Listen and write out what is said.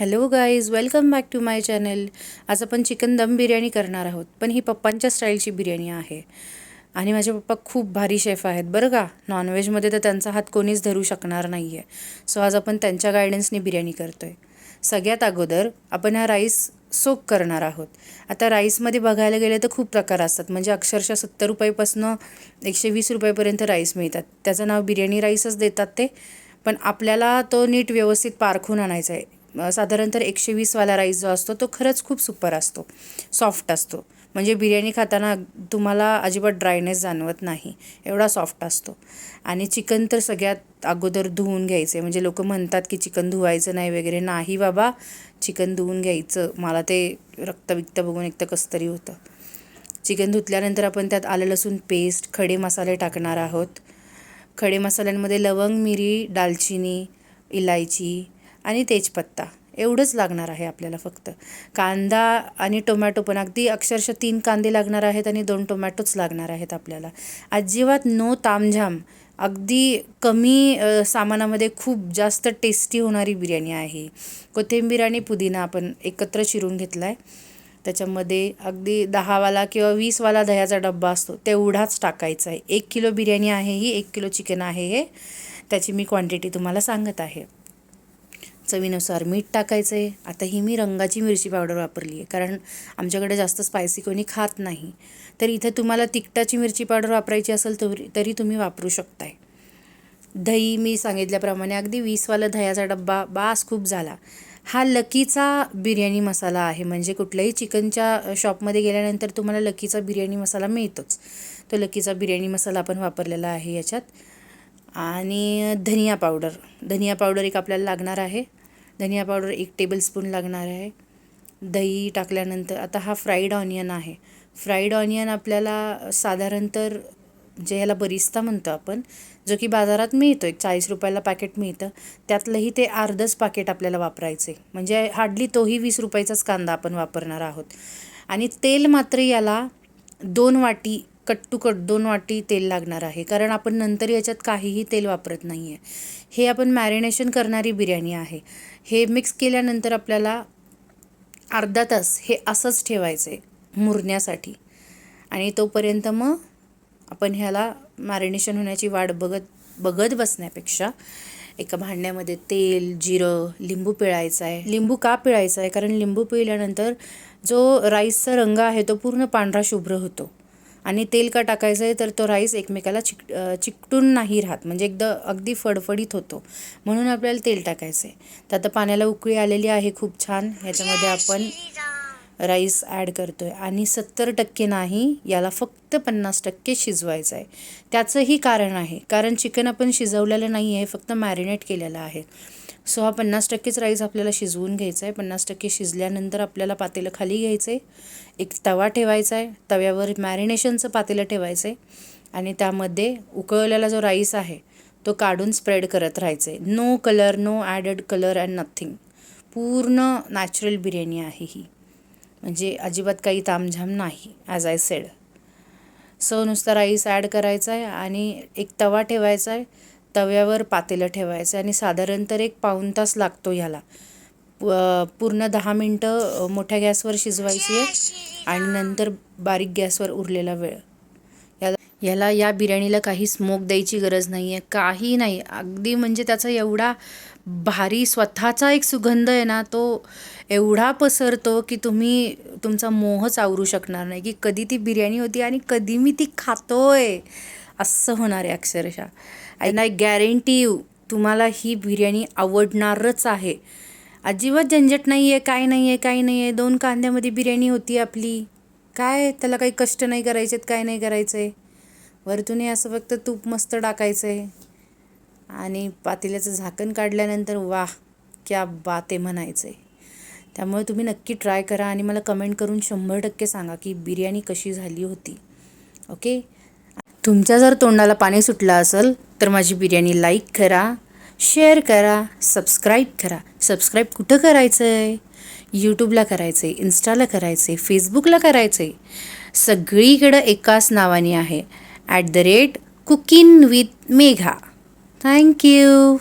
Hello guys welcome back to my channel आज आपण chicken दम बिर्याणी करणार आहोत पण ही पप्पांच्या स्टाईलची बिर्याणी आहे. आणि माझे पप्पा खूप भारी शेफ आहेत. बरं का? नॉनव्हेजमध्ये तर त्यांचा हात कोणीच धरू शकणार नाही आहे सो आज आपण त्यांच्या गायडन्सने बिर्याणी करतो आहे सगळ्यात अगोदर आपण हा राईस सोक करणार आहोत. आता राईसमध्ये बघायला गेले तर खूप प्रकार असतात. म्हणजे अक्षरशः सत्तर रुपयापासून एकशे वीस रुपयेपर्यंत राईस मिळतात. त्याचं नाव बिर्याणी राईसच देतात ते. पण आपल्याला तो नीट व्यवस्थित पारखून आणायचा आहे. साधारण तर एकशे वीसवाला राईस जो असतो तो खरंच खूप सुपर असतो. सॉफ्ट असतो. म्हणजे बिर्याणी खाताना तुम्हाला अजिबात ड्रायनेस जाणवत नाही. एवढा सॉफ्ट असतो. आणि चिकन तर सगळ्यात अगोदर धुवून घ्यायचे. म्हणजे लोक म्हणतात की चिकन धुवायचं नाही वगैरे. नाही बाबा चिकन धुवून घ्यायचं. मला ते रक्तबिक्त बघून एक तर कसं तरी होतं. चिकन धुतल्यानंतर आपण त्यात आलं लसूण पेस्ट खडे मसाले टाकणार आहोत. खडे मसाल्यांमध्ये लवंग मिरी दालचिनी इलायची आणि तेजपत्ता. एवढंच लागणार आहे आपल्याला फक्त. कांदा आणि टोमॅटो पण अगदी अक्षरशः तीन कांदे लागणार आहेत आणि दोन टोमॅटोच लागणार आहेत आपल्याला. अजिबात नो तामझाम. अगदी कमी सामानामध्ये खूप जास्त टेस्टी होणारी बिर्याणी आहे. कोथिंबीर आणि पुदिना आपण एकत्र चिरून घेतला आहे त्याच्यामध्ये अगदी दहावाला किंवा वीसवाला दह्याचा डब्बा असतो तेवढाच टाकायचा आहे. एक किलो बिर्याणी आहे ही एक किलो चिकन आहे हे. त्याची मी क्वांटिटी तुम्हाला सांगत आहे. चवीनुसार मीठ टाकायचं आहे. आता ही मी रंगाची मिरची पावडर वापरली आहे. कारण आमच्याकडे जास्त स्पायसी कोणी खात नाही. तर इथे तुम्हाला तिखटाची मिरची पावडर वापरायची असेल तरी तरी तुम्ही वापरू शकताय. दही मी सांगितल्याप्रमाणे अगदी वीसवाला दह्याचा डब्बा बास खूप झाला. हा लकीचा बिर्याणी मसाला आहे. म्हणजे कुठल्याही चिकनच्या शॉपमध्ये गेल्यानंतर तुम्हाला लकीचा बिर्याणी मसाला मिळतोच. तो लकीचा बिर्याणी मसाला आपण वापरलेला आहे याच्यात. आणि धनिया पावडर धनिया पावडर एक आपल्याला लागणार आहे. धनिया पावडर एक टेबलस्पून लागणार आहे. दही टाकल्यानंतर आता हा फ्राईड ऑनियन आहे. फ्राईड ऑनियन आपल्याला साधारण तर जे ह्याला बरिस्ता म्हणतो आपण जो की बाजारात मिळतो एक चाळीस रुपयाला पॅकेट मिळतं त्यातलंही ते अर्धच पाकेट आपल्याला वापरायचे. म्हणजे हार्डली तोही वीस रुपयाचाच कांदा आपण वापरणार आहोत. आणि तेल मात्र याला दोन वाटी कट टू कट दोन वाटी तेल लागणार आहे. कारण आपण नंतर याच्यात काहीही तेल वापरत नाही आहे हे आपण मॅरिनेशन करणारी बिर्याणी आहे. हे मिक्स केल्यानंतर आपल्याला अर्धा तास हे असंच ठेवायचं आहे मुरण्यासाठी. आणि तोपर्यंत मग आपण ह्याला मॅरिनेशन होण्याची वाट बघत बघत बसण्यापेक्षा एका भांड्यामध्ये तेल जिरं लिंबू पिळायचं आहे लिंबू का पिळायचा आहे कारण लिंबू पिळल्यानंतर जो राईसचा रंग आहे तो पूर्ण पांढरा शुभ्र होतो. आणि तेल का टाकायचं आहे तर तो राईस एकमेकाला चिक चिकटून नाही राहत. म्हणजे एकदा अगदी फडफडीत होतो. म्हणून आपल्याला तेल टाकायचं आहे. तर आता पाण्याला उकळी आलेली आहे खूप छान. ह्याच्यामध्ये आपण राईस ॲड करतो आहे आणि सत्तर टक्के नाही याला फक्त पन्नास टक्के शिजवायचं आहे. त्याचंही कारण आहे. कारण चिकन आपण शिजवलेलं नाही आहे फक्त मॅरिनेट केलेलं आहे. सो हा पन्नास टक्केच राईस आपल्याला शिजवून घ्यायचा आहे पन्नास टक्के शिजल्यानंतर आपल्याला पातेलं खाली घ्यायचं आहे एक तवा ठेवायचा आहे तव्यावर मॅरिनेशनचं पातेलं ठेवायचं आहे आणि त्यामध्ये उकळलेला जो राईस आहे तो काढून स्प्रेड करत राहायचं आहे no colour no added colour and nothing पूर्ण नॅचरल बिर्याणी आहे ही. म्हणजे अजिबात काही तामझाम नाही ॲज आय सेड सो नुसता राईस ॲड करायचा आहे आणि एक तवा ठेवायचा आहे तव्यावर पातेलं ठेवायचं आणि साधारण तर एक पाऊण तास लागतो ह्याला. पूर्ण दहा मिनटं मोठ्या गॅसवर शिजवायची आहे आणि नंतर बारीक गॅसवर उरलेला वेळ. याला याला या बिर्याणीला काही स्मोक द्यायची गरज नाही आहे काही नाही. अगदी म्हणजे त्याचा एवढा भारी स्वतःचा एक सुगंध आहे ना तो एवढा पसरतो की तुम्ही तुमचा मोहच आवरू शकणार नाही की कधी ती बिर्याणी होती आणि कधी मी ती खातोय असं होणार आहे अक्षरशः. आय आय गॅरंटी यू तुम्हाला ही बिर्याणी आवडणारच आहे. अजिबात झंझट नाही आहे काय नाही आहे काय नाही आहे दोन कांद्यामध्ये बिर्याणी होती आपली. काय? त्याला काही कष्ट नाही करायचे काय नाही करायचं आहे वरतून असं फक्त तूप मस्त टाकायचं आहे आणि पातेल्याचं झाकण काढल्यानंतर वाह क्या बात आहे म्हणायचं आहे त्यामुळे तुम्ही नक्की ट्राय करा आणि मला कमेंट करून शंभर टक्के सांगा की बिर्याणी कशी झाली होती. ओके? तुमच्या जर तोंडाला पाणी सुटलं असेल तर माझी बिर्याणी लाईक करा शेअर करा सबस्क्राईब करा. सबस्क्राईब कुठं करायचं आहे यूट्यूबला करायचं आहे इन्स्टाला करायचं आहे फेसबुकला करायचं आहे सगळीकडं एकाच नावाने आहे. At the rate cooking with Megha thank you